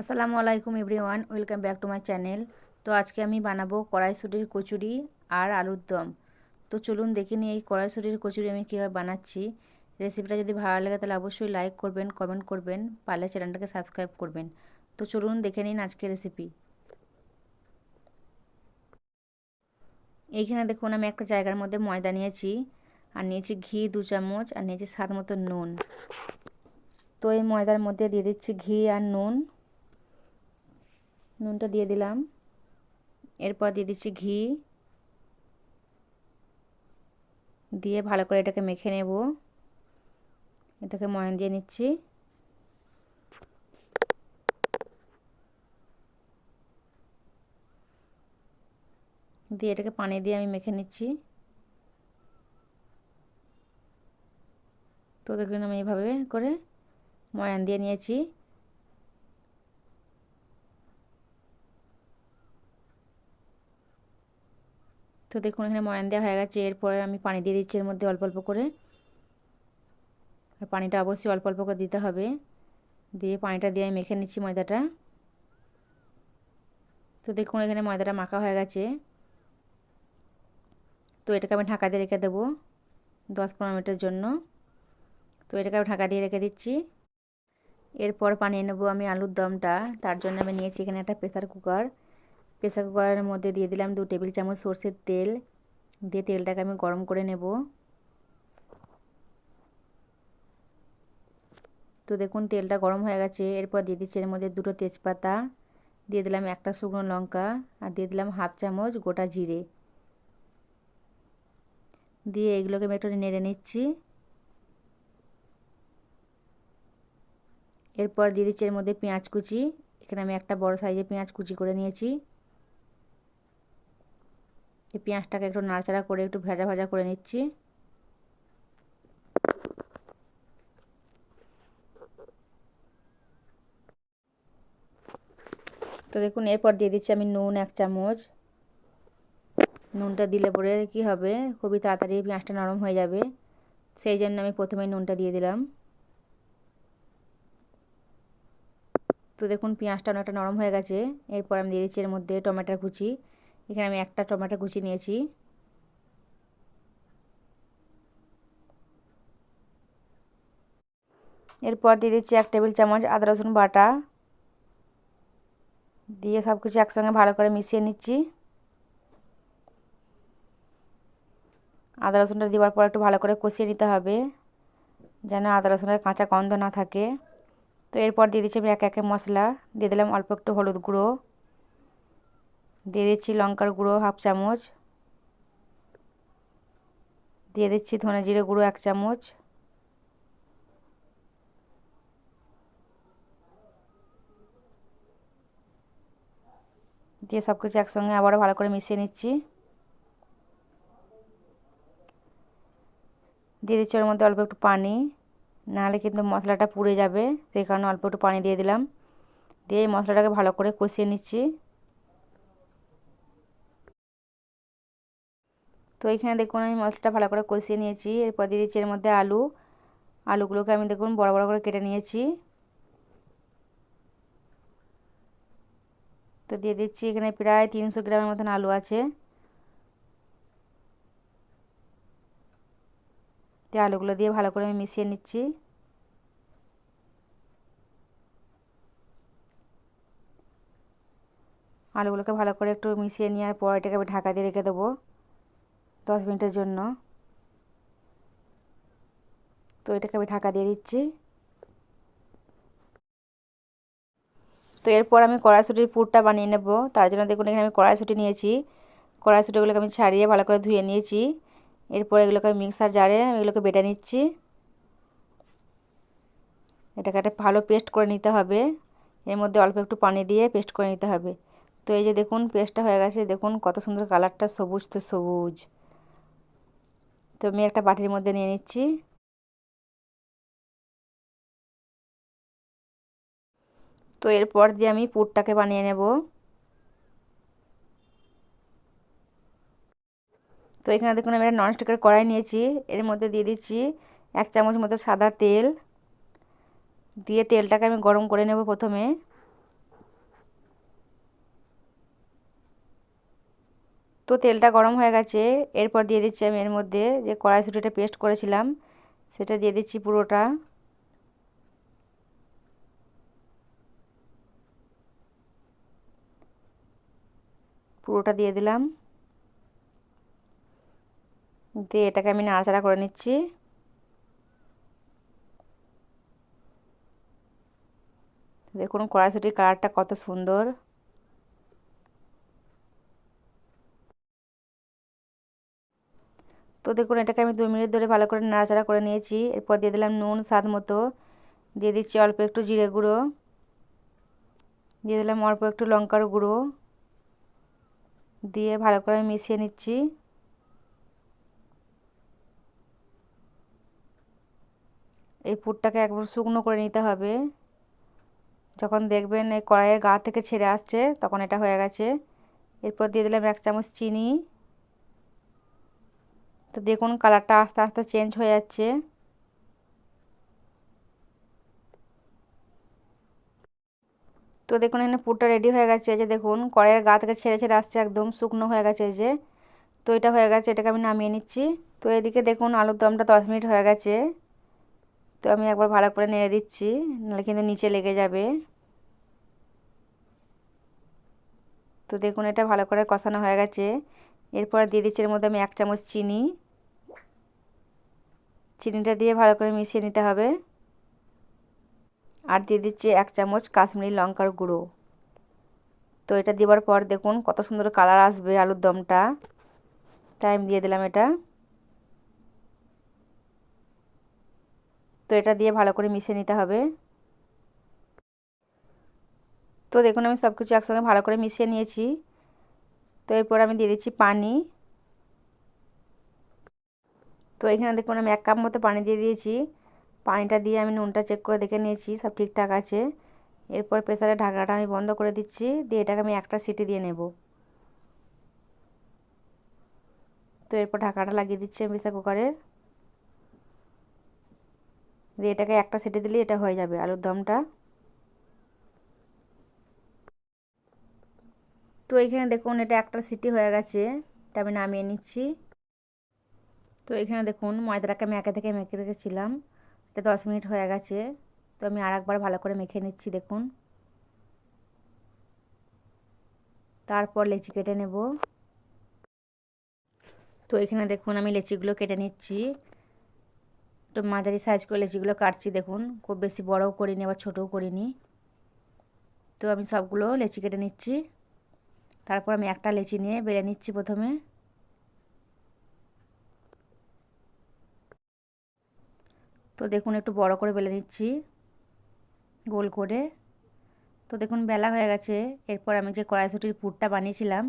আসসালামু আলাইকুম everyone, welcome back to my channel. তো আজকে আমি বানাবো কড়াইশুটির কচুরি আর আলুর দম। তো চলুন দেখে নিই এই কড়াইশুটির কচুরি আমি কীভাবে বানাচ্ছি। রেসিপিটা যদি ভালো লাগে তাহলে অবশ্যই লাইক করবেন, কমেন্ট করবেন, পারলে চ্যানেলটাকে সাবস্ক্রাইব করবেন। তো চলুন দেখে নিন আজকের রেসিপি। এইখানে দেখুন আমি একটা জায়গার মধ্যে ময়দা নিয়েছি। আর নিয়েছি ঘি দু চামচ আর নিয়েছি স্বাদ মতো নুন। তো এই ময়দার মধ্যে দিয়ে দিচ্ছি ঘি আর নুন। নুনটা দিয়ে দিলাম। এরপর দিয়ে দিচ্ছি ঘি। দিয়ে ভালো করে এটাকে মেখে নেব। এটাকে ময়ান দিয়ে নিচ্ছি। দিয়ে এটাকে পানি দিয়ে আমি মেখে নিচ্ছি। তো দেখুন আমি এইভাবে করে ময়ান দিয়ে নিয়েছি। তো দেখুন, এখানে ময়ান দেওয়া হয়ে গেছে। এরপরে আমি পানি দিয়ে দিচ্ছি এর মধ্যে অল্প অল্প করে। আর পানিটা অবশ্যই অল্প অল্প করে দিতে হবে। দিয়ে পানিটা দিয়ে আমি মেখে নিচ্ছি ময়দাটা। তো দেখুন, এখানে ময়দাটা মাখা হয়ে গেছে। তো এটাকে আমি ঢাকা দিয়ে রেখে দেবো দশ পনেরো মিনিটের জন্য। তো এটাকে ঢাকা দিয়ে রেখে দিচ্ছি। এরপর বানিয়ে নেব আমি আলুর দমটা। তার জন্য আমি নিয়েছি এখানে একটা প্রেসার কুকার। প্রেসার কুকারের মধ্যে দিয়ে দিলাম দু টেবিল চামচ সর্ষের তেল। দিয়ে তেলটাকে আমি গরম করে নেব। তো দেখুন তেলটা গরম হয়ে গেছে। এরপর দিয়ে দিচ্ছি এর মধ্যে দুটো তেজপাতা। দিয়ে দিলাম একটা শুকনো লঙ্কা। আর দিয়ে দিলাম হাফ চামচ গোটা জিরে। দিয়ে এগুলোকে আমি একটু নেড়ে নিচ্ছি। এরপর দিয়ে দিচ্ছি এর মধ্যে পেঁয়াজ কুচি। এখানে আমি একটা বড় সাইজে পেঁয়াজ কুচি করে নিয়েছি। এই পেঁয়াজটাকে একটু নাড়াচাড়া করে একটু ভাজা ভাজা করে নিচ্ছি। তো দেখুন, এরপর দিয়ে দিচ্ছি আমি নুন এক চামচ। নুনটা দিলে পরে কি হবে? খুবই তাড়াতাড়ি পেঁয়াজটা নরম হয়ে যাবে। সেই জন্য আমি প্রথমে নুনটা দিয়ে দিলাম। তো দেখুন পেঁয়াজটা অনেকটা নরম হয়ে গেছে। এরপর আমি দিয়ে দিচ্ছি এর মধ্যে টমেটোর কুচি। এখানে আমি একটা টমেটো কুচি নিয়েছি। এরপর দিয়ে দিচ্ছি এক টেবিল চামচ আদা, রসুন বাটা। দিয়ে সব কিছু একসঙ্গে ভালো করে মিশিয়ে নিচ্ছি। আদা, রসুনটা দেওয়ার পর একটু ভালো করে কষিয়ে নিতে হবে। যেন আদা, রসুনের কাঁচা গন্ধ না থাকে। তো এরপর দিয়ে দিচ্ছি আমি এক একে মশলা। দিয়ে দিলাম অল্প একটু হলুদ গুঁড়ো। দিয়ে দিচ্ছি লঙ্কার গুঁড়ো হাফ চামচ। দিয়ে দিচ্ছি ধনে জিরে গুঁড়ো এক চামচ। দিয়ে সব কিছু একসঙ্গে আবারও ভালো করে মিশিয়ে নিচ্ছি। দিয়ে দিচ্ছি ওর মধ্যে অল্প একটু পানি। নাহলে কিন্তু মশলাটা পুড়ে যাবে, সেই কারণে অল্প একটু পানি দিয়ে দিলাম। দিয়ে এই মশলাটাকে ভালো করে কষিয়ে নিচ্ছি। তো এখানে দেখুন আমি মশলাটা ভালো করে কষিয়ে নিয়েছি। এরপর দিয়ে দিচ্ছি এর মধ্যে আলু। আলুগুলোকে আমি দেখুন বড় বড় করে কেটে নিয়েছি। তো দিয়ে দিচ্ছি এখানে প্রায় তিনশো গ্রামের মতন আলু আছে। দিয়ে আলুগুলো দিয়ে ভালো করে আমি মিশিয়ে নিচ্ছি। আলুগুলোকে ভালো করে একটু মিশিয়ে নেওয়ার পর এটাকে আমি ঢাকা দিয়ে রেখে দেবো দশ মিনিটের জন্য। তো এটাকে আমি ঢাকা দিয়ে দিচ্ছি। তো এরপর আমি কড়াইশুটির পুরটা বানিয়ে নেব। তার জন্য দেখুন এখানে আমি কড়াইশুটি নিয়েছি। কড়াইশুটিগুলোকে আমি ছাড়িয়ে ভালো করে ধুয়ে নিয়েছি। এরপর এগুলোকে আমি মিক্সার জারে এগুলোকে বেটে নিচ্ছি। এটাকে একটা ভালো পেস্ট করে নিতে হবে। এর মধ্যে অল্প একটু পানি দিয়ে পেস্ট করে নিতে হবে। তো এই যে দেখুন, পেস্টটা হয়ে গেছে। দেখুন, কত সুন্দর কালারটা, সবুজ তো সবুজ। তো আমি একটা বাটির মধ্যে নিয়ে নিচ্ছি। তো এরপর দিয়ে আমি পুরটাকে বানিয়ে নেব। তো এখানে দেখুন আমি একটা ননস্টিকের কড়াই নিয়েছি। এর মধ্যে দিয়ে দিচ্ছি এক চামচ মতো সাদা তেল। দিয়ে তেলটাকে আমি গরম করে নেব প্রথমে। তো তেলটা গরম হয়ে গেছে। এরপর দিয়ে দিচ্ছি আমি এর মধ্যে যে কড়াইশুটিটা পেস্ট করেছিলাম, সেটা দিয়ে দিচ্ছি পুরোটা। পুরোটা দিয়ে দিলাম। দিয়ে এটাকে আমি নাড়াচাড়া করে নিচ্ছি। দেখুন কড়াইশুটির কালারটা কত সুন্দর। তো দেখুন এটাকে আমি দু মিনিট ধরে ভালো করে নাড়াচাড়া করে নিয়েছি। এরপর দিয়ে দিলাম নুন, স্বাদ মতো। দিয়ে দিচ্ছি অল্প একটু জিরে গুঁড়ো। দিয়ে দিলাম অল্প একটু লঙ্কার গুঁড়ো। দিয়ে ভালো করে মিশিয়ে নিচ্ছি। এই পুরটাকে একবার শুকনো করে নিতে হবে। যখন দেখবেন এই কড়াইয়ের গা থেকে ছেড়ে আসছে, তখন এটা হয়ে গেছে। এরপর দিয়ে দিলাম এক চামচ চিনি। তো দেখুন কালারটা আস্তে আস্তে চেঞ্জ হয়ে যাচ্ছে। তো দেখুন এখানে পুরটা রেডি হয়ে গেছে। যে দেখুন কড়াইয়ের গা থেকে ছেড়ে ছেড়ে আসছে, একদম শুকনো হয়ে গেছে যে। তো এটা হয়ে গেছে, এটাকে আমি নামিয়ে নিচ্ছি। তো এদিকে দেখুন আলুর দমটা দশ মিনিট হয়ে গেছে। তো আমি একবার ভালো করে নেড়ে দিচ্ছি, নাহলে কিন্তু নিচে লেগে যাবে। তো দেখুন, এটা ভালো করে কষানো হয়ে গেছে। এরপর দিয়ে দিচ্ছি এর মধ্যে আমি এক চামচ চিনি। চিনিটা দিয়ে ভালো করে মিশিয়ে নিতে হবে। আর দিয়ে দিচ্ছি এক চামচ কাশ্মীরি লঙ্কার গুঁড়ো। তো এটা দেওয়ার পর দেখুন, কত সুন্দর কালার আসবে আলুর দমটা। তাই আমি দিয়ে দিলাম এটা। তো এটা দিয়ে ভালো করে মিশিয়ে নিতে হবে। তো দেখুন, আমি সব কিছু একসঙ্গে ভালো করে মিশিয়ে নিয়েছি। তো এরপর আমি দিয়ে দিচ্ছি পানি। তো এখানে দেখুন, আমি এক কাপ মতো পানি দিয়ে দিয়েছি। পানিটা দিয়ে আমি নুনটা চেক করে দেখে নিয়েছি, সব ঠিকঠাক আছে। এরপর প্রেসারের ঢাকনাটা আমি বন্ধ করে দিচ্ছি, দিয়ে এটাকে আমি একটা সিটি দিয়ে নেব। তো এরপর ঢাকাটা লাগিয়ে দিচ্ছি আমি প্রেসার কুকারের দিয়ে এটাকে একটা সিটি দিলেই এটা হয়ে যাবে আলুর দমটা। তো এখানে দেখুন এটা একটা সিটি হয়ে গেছে, এটা আমি নামিয়ে নিচ্ছি। তো এখানে দেখুন ময়দাটাকে আমি একে থেকে মেখে রেখেছিলাম, এটা দশ মিনিট হয়ে গেছে। তো আমি আর একবার ভালো করে মেখে নিচ্ছি দেখুন। তারপর লেচি কেটে নেব। তো এখানে দেখুন আমি লেচিগুলো কেটে নিচ্ছি। একটু মাঝারি সাইজ করে লেচিগুলো কাটছি দেখুন। খুব বেশি বড়ও করিনি, আবার ছোটও করিনি। তো আমি সবগুলো লেচি কেটে নিচ্ছি। তারপর আমি একটা লেচি নিয়ে বেলে নিচ্ছি প্রথমে। তো দেখুন একটু বড় করে বেলে নিচ্ছি, গোল করে। তো দেখুন বেলা হয়ে গেছে, এরপর আমি যে কড়াইশুটির পুরটা বানিয়েছিলাম,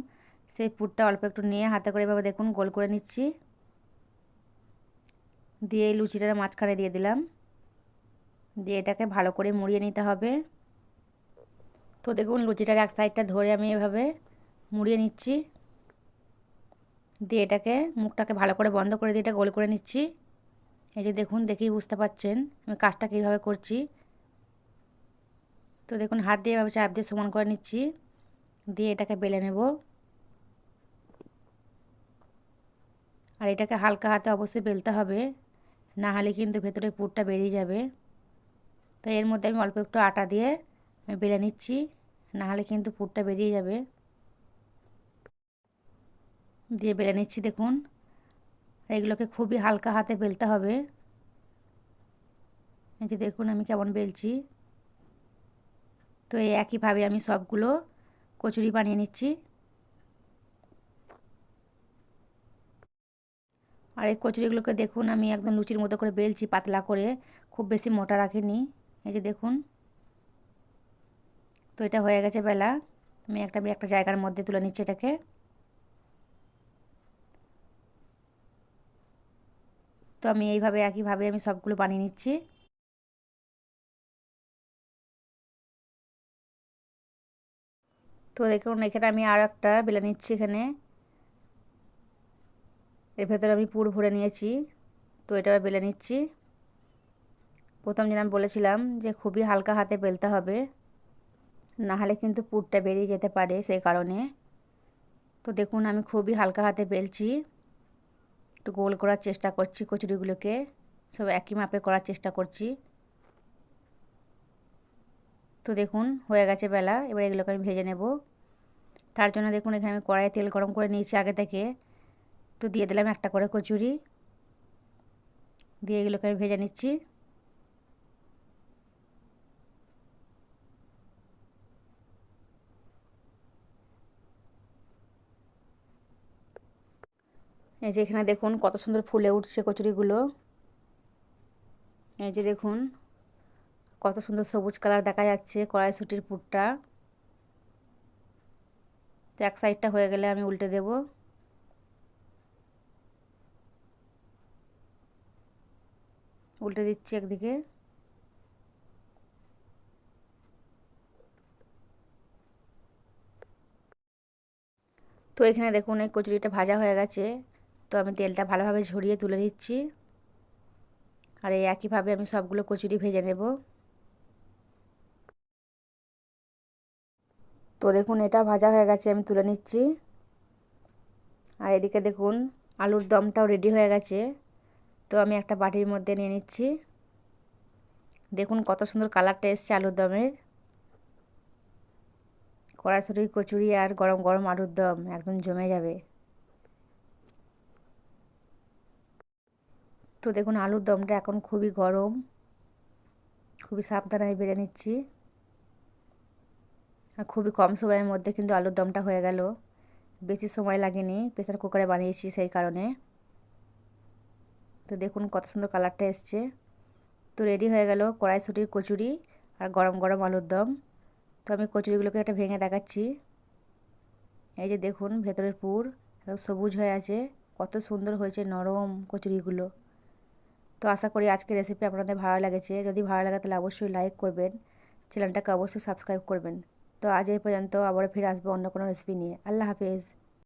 সেই পুরটা অল্প একটু নিয়ে হাতে করে এভাবে দেখুন গোল করে নিচ্ছি। দিয়ে এই লুচিটার মাঝখানে দিয়ে দিলাম। দিয়ে এটাকে ভালো করে মুড়িয়ে নিতে হবে। তো দেখুন লুচিটার এক সাইডটা ধরে আমি এভাবে মুড়িয়ে নিচ্ছি। দিয়ে এটাকে, মুখটাকে ভালো করে বন্ধ করে দিয়ে এটা গোল করে নিচ্ছি। এই যে দেখুন, দেখেই বুঝতে পাচ্ছেন আমি কাজটা কীভাবে করছি। তো দেখুন, হাত দিয়ে এভাবে চাপ দিয়ে সমান করে নিচ্ছি। দিয়ে এটাকে বেলে নেব। আর এটাকে হালকা হাতে অবশ্যই বেলতে হবে। না হলে কিন্তু ভেতরে পুরটা বেরিয়ে যাবে। তো এর মধ্যে আমি অল্প একটু আটা দিয়ে বেলে নিচ্ছি, না হলে কিন্তু পুরটা বেরিয়ে যাবে। দিয়ে বেলে নিচ্ছি, দেখুন। এগুলোকে খুবই হালকা হাতে বেলতে হবে। এই যে দেখুন, আমি কেমন বেলছি। তো এই একইভাবে আমি সবগুলো কচুরি বানিয়ে নিচ্ছি। আর এই কচুরিগুলোকে দেখুন, আমি একদম লুচির মতো করে বেলছি পাতলা করে, খুব বেশি মোটা রাখিনি। এই যে দেখুন। তো এটা হয়ে গেছে বেলা। আমি একটা আমি একটা জায়গার মধ্যে তুলে নিচ্ছি এটাকে। তো আমি এইভাবে, একইভাবে আমি সবগুলো বানিয়ে নিচ্ছি। তো দেখুন, এখানে আমি আর একটা বেলে নিচ্ছি এখানে। এর ভেতরে আমি পুর ভরে নিয়েছি। তো এটা বেলে নিচ্ছি। প্রথম যেন আমি বলেছিলাম যে খুবই হালকা হাতে বেলতে হবে। নাহলে কিন্তু পুরটা বেরিয়ে যেতে পারে সেই কারণে। তো দেখুন, আমি খুবই হালকা হাতে বেলছি। একটু গোল করার চেষ্টা করছি কচুরিগুলোকে। সব একই মাপে করার চেষ্টা করছি। তো দেখুন, হয়ে গেছে বেলা। এবার এগুলোকে আমি ভেজে নেব। তার জন্য দেখুন, এখানে আমি কড়াইয়ে তেল গরম করে নিয়েছি আগে থেকে। তো দিয়ে দিলাম একটা করে কচুরি। দিয়ে এগুলোকে আমি ভেজে নিচ্ছি। এই যে এখানে দেখুন কত সুন্দর ফুলে উঠছে কচুরিগুলো। এই যে দেখুন কত সুন্দর সবুজ কালার দেখা যাচ্ছে কড়াইশুটির পুরটা। তো এক সাইডটা হয়ে গেলে আমি উল্টে দেব। উল্টে দিচ্ছি একদিকে। তো এখানে দেখুন, এই কচুরিটা ভাজা হয়ে গেছে। তো আমি তেলটা ভালোভাবে ঝরিয়ে তুলে নিচ্ছি। আর এই একইভাবে আমি সবগুলো কচুরি ভেজে নেব। তো দেখুন, এটা ভাজা হয়ে গেছে, আমি তুলে নিচ্ছি। আর এদিকে দেখুন, আলুর দমটাও রেডি হয়ে গেছে। তো আমি একটা বাটির মধ্যে নিয়ে নিচ্ছি। দেখুন কত সুন্দর কালারটা এসছে আলুর দমের। কড়াইশুটি, কচুরি আর গরম গরম আলুর দম একদম জমে যাবে। তো দেখুন আলুর দমটা এখন খুবই গরম, খুবই সাবধানে বেড়ে নিচ্ছি। আর খুবই কম সময়ের মধ্যে কিন্তু আলুর দমটা হয়ে গেল। বেশি সময় লাগেনি, প্রেসার কুকারে বানিয়েছি সেই কারণে। তো দেখুন কত সুন্দর কালারটা এসছে। তো রেডি হয়ে গেল কড়াইশুটির কচুরি আর গরম গরম আলুর দম। তো আমি কচুরিগুলোকে একটা ভেঙে দেখাচ্ছি। এই যে দেখুন ভেতরের পুর সবুজ হয়ে আছে, কত সুন্দর হয়েছে নরম কচুরিগুলো। তো আশা করি আজকের রেসিপি আপনাদের ভালো লেগেছে। যদি ভালো লাগে তাহলে অবশ্যই লাইক করবেন চ্যানেলটাকে অবশ্যই সাবস্ক্রাইব করবেন। তো আজ এই পর্যন্ত আবার ফিরে আসব অন্য কোনো রেসিপি নিয়ে। আল্লাহ হাফেজ।